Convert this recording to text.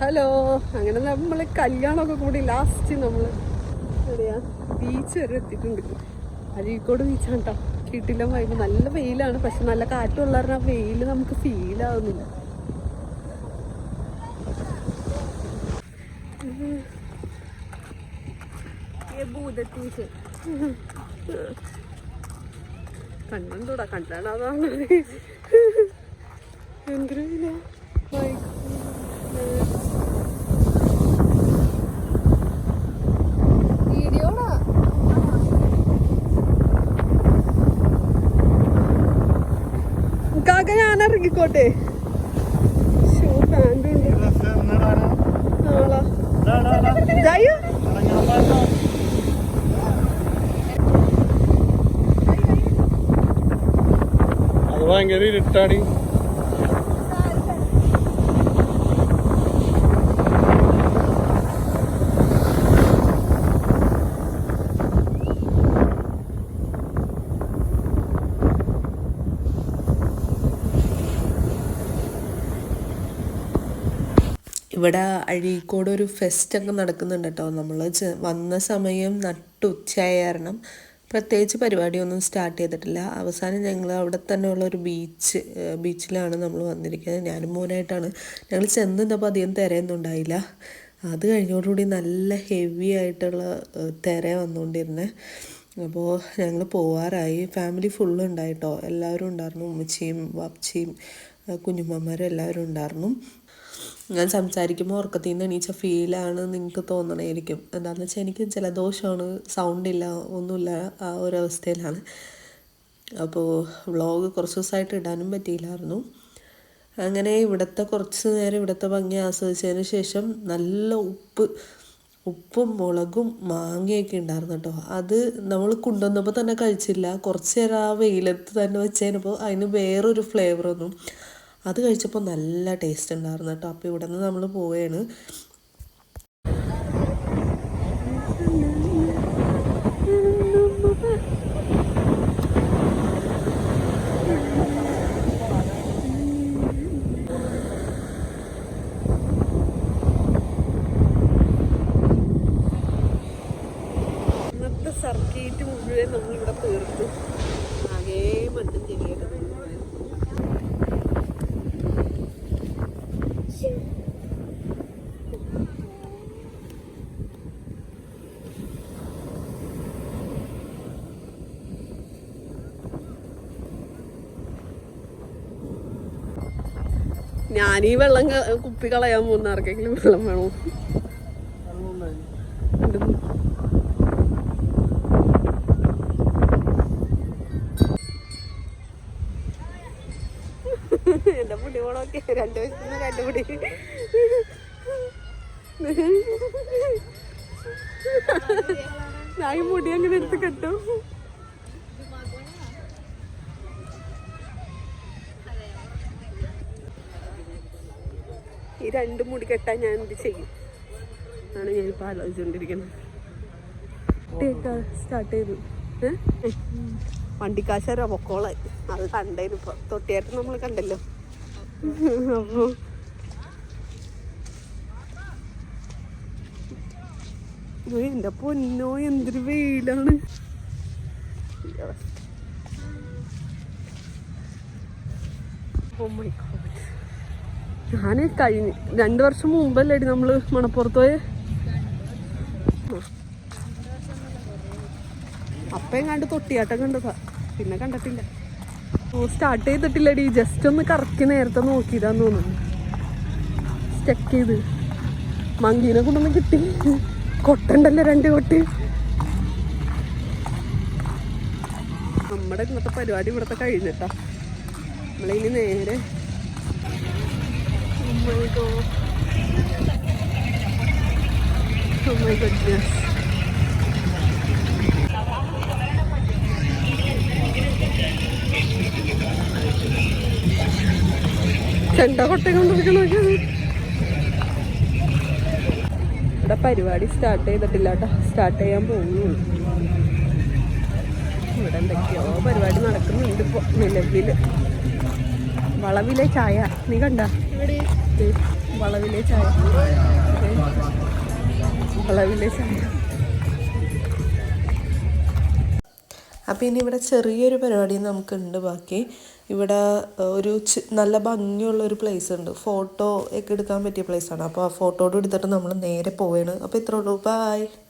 Hello അങ്ങനെ നമ്മൾ കല്യാണമൊക്കെ കൂടി ലാസ്റ്റ് നമ്മൾ എവിടെയാ? ബീച്ച് വരെ എത്തിയിട്ടുണ്ട്. അരീക്കോട് ബീച്ചാണ് കേട്ടോ കിട്ടില്ല വൈബ് നല്ല വെയിലാണ്. പക്ഷെ നല്ല കാറ്റുള്ള ആ വെയിൽ നമുക്ക് ഫീൽ ആവുന്നില്ല. കണ്ടൂടാ കണ്ടാണ് അതാണ് എന്തിനാ ഞാൻ ഇറങ്ങിക്കോട്ടെ ജായു? അത് ഭയങ്കര ഇരുട്ടാടി. ഇവിടെ അഴീക്കോട് ഒരു ഫെസ്റ്റ് ഒക്കെ നടക്കുന്നുണ്ട് കേട്ടോ. നമ്മൾ വന്ന സമയം നട്ടുച്ചയായ കാരണം പ്രത്യേകിച്ച് പരിപാടിയൊന്നും സ്റ്റാർട്ട് ചെയ്തിട്ടില്ല. അവസാനം ഞങ്ങൾ അവിടെ തന്നെയുള്ള ഒരു ബീച്ച് ബീച്ചിലാണ് നമ്മൾ വന്നിരിക്കുന്നത്. ഞാനും മോനായിട്ടാണ്. ഞങ്ങൾ ചെന്ന് നിന്നപ്പോൾ അധികം തിരയൊന്നും ഉണ്ടായില്ല. അത് കഴിഞ്ഞോടുകൂടി നല്ല ഹെവി ആയിട്ടുള്ള തിര വന്നുകൊണ്ടിരുന്നത് അപ്പോൾ ഞങ്ങൾ പോവാറായി. Family full ഉണ്ടായിട്ടോ. എല്ലാവരും ഉണ്ടായിരുന്നു. ഉമ്മച്ചിയും വാപ്പച്ചിയും ഏഹ്, കുഞ്ഞുമ്മമാരും എല്ലാവരും ഉണ്ടായിരുന്നു. ഞാൻ സംസാരിക്കുമ്പോൾ ഉറക്കത്തിൽ നിന്ന് എണീച്ച ഫീലാണ് നിങ്ങൾക്ക് തോന്നണമായിരിക്കും എന്താണെന്ന് വെച്ചാൽ എനിക്ക് ജലദോഷമാണ് സൗണ്ട് ഇല്ല ഒന്നുമില്ല ആ ഒരു അവസ്ഥയിലാണ്. അപ്പോൾ വ്ളോഗ് കുറച്ച് ദിവസമായിട്ട് ഇടാനും പറ്റിയില്ലായിരുന്നു. അങ്ങനെ ഇവിടുത്തെ കുറച്ച് നേരം ഇവിടുത്തെ ഭംഗി ആസ്വദിച്ചതിന് ശേഷം നല്ല ഉപ്പ് ഉപ്പും മുളകും മാങ്ങയൊക്കെ ഉണ്ടായിരുന്നു കേട്ടോ. അത് നമ്മൾ കൊണ്ടുവന്നപ്പോൾ തന്നെ കഴിച്ചില്ല. കുറച്ച് നേരം ആ വെയിലത്ത് തന്നെ വെച്ചതിനപ്പോൾ അതിന് വേറൊരു ഫ്ലേവറൊന്നും അത് കഴിച്ചപ്പോൾ നല്ല ടേസ്റ്റ് ഉണ്ടായിരുന്നു കേട്ടോ. അപ്പോൾ ഇവിടെ നിന്ന് നമ്മൾ പോവുകയാണ് സർക്കിട്ട് മുഴുവൻ നമ്മളിവിടെ തീർത്തു. ഞാൻ ഈ വെള്ളം കുപ്പി കളയാൻ പോകുന്ന ആർക്കെങ്കിലും വെള്ളം വേണോ. എന്റെ മുടി പോണൊക്കെ രണ്ടു വയസ്സിന് രണ്ടു മുടി. ഞാൻ മുടി അങ്ങനെ എടുത്ത് കെട്ടും? ഈ രണ്ട് മുടി കെട്ടാൻ ഞാൻ എന്ത് ചെയ്യും? ഞാൻ ഇപ്പൊ ആലോചിച്ചുകൊണ്ടിരിക്കുന്നത് സ്റ്റാർട്ട് ചെയ്തു. ഏ? വണ്ടിക്കാശര അത് കണ്ടേനു ഇപ്പൊ. തൊട്ടിയായിട്ട് നമ്മൾ കണ്ടല്ലോ. അപ്പൊ ഉയ്യ്, എന്റെ പൊന്നോ എന്തൊരു വെയിലാണ്. Oh my God. ഞാൻ കഴിഞ്ഞ് രണ്ടു വർഷം മുമ്പല്ലേ നമ്മൾ മണപ്പുറത്ത് പോയെ? അപ്പയും കണ്ട് തൊട്ടിയാട്ടം കണ്ടതാ. പിന്നെ കണ്ടിട്ടില്ല. സ്റ്റാർട്ട് ചെയ്തിട്ടില്ലടി. ജസ്റ്റ് ഒന്ന് കറക്കി നേരത്തെ നോക്കിയതാന്ന് തോന്നുന്നു. സ്റ്റക്ക് ചെയ്ത്. മങ്കീനെ കൊണ്ടൊന്ന് കിട്ടി. കൊട്ടണ്ടല്ലോ രണ്ട് കൊട്ടി? നമ്മുടെ ഇന്നത്തെ പരിപാടി ഇവിടത്തെ കഴിഞ്ഞിട്ടാ. നമ്മളിനി നേരെ God. Oh my goodness. ചെണ്ട കൊട്ട കൊണ്ടിരിക്കണ ഇവിടെ പരിപാടി സ്റ്റാർട്ട് ചെയ്തിട്ടില്ല കേട്ടോ സ്റ്റാർട്ട് ചെയ്യാൻ പോകുന്നു ഇവിടെ എന്തൊക്കെയോ പരിപാടി നടക്കുന്നുണ്ട് ഇപ്പോൾ നിലവിൽ വളവിലെ ചായ നീ കണ്ട? വളവിലെ ചായ വളവിലെ ചായ അപ്പോൾ ഇനി ഇവിടെ ചെറിയൊരു പരിപാടി നമുക്കുണ്ട് ബാക്കി. ഇവിടെ ഒരു നല്ല ഭംഗിയുള്ള ഒരു പ്ലേസ് ഉണ്ട്. ഫോട്ടോ ഒക്കെ എടുക്കാൻ പറ്റിയ പ്ലേസാണ് ആണ്. അപ്പോൾ ആ ഫോട്ടോ എടുത്തിട്ട് നമ്മൾ നേരെ പോവുകയാണ് അപ്പോൾ ഇത്രയുള്ളൂ ബായ് ബൈ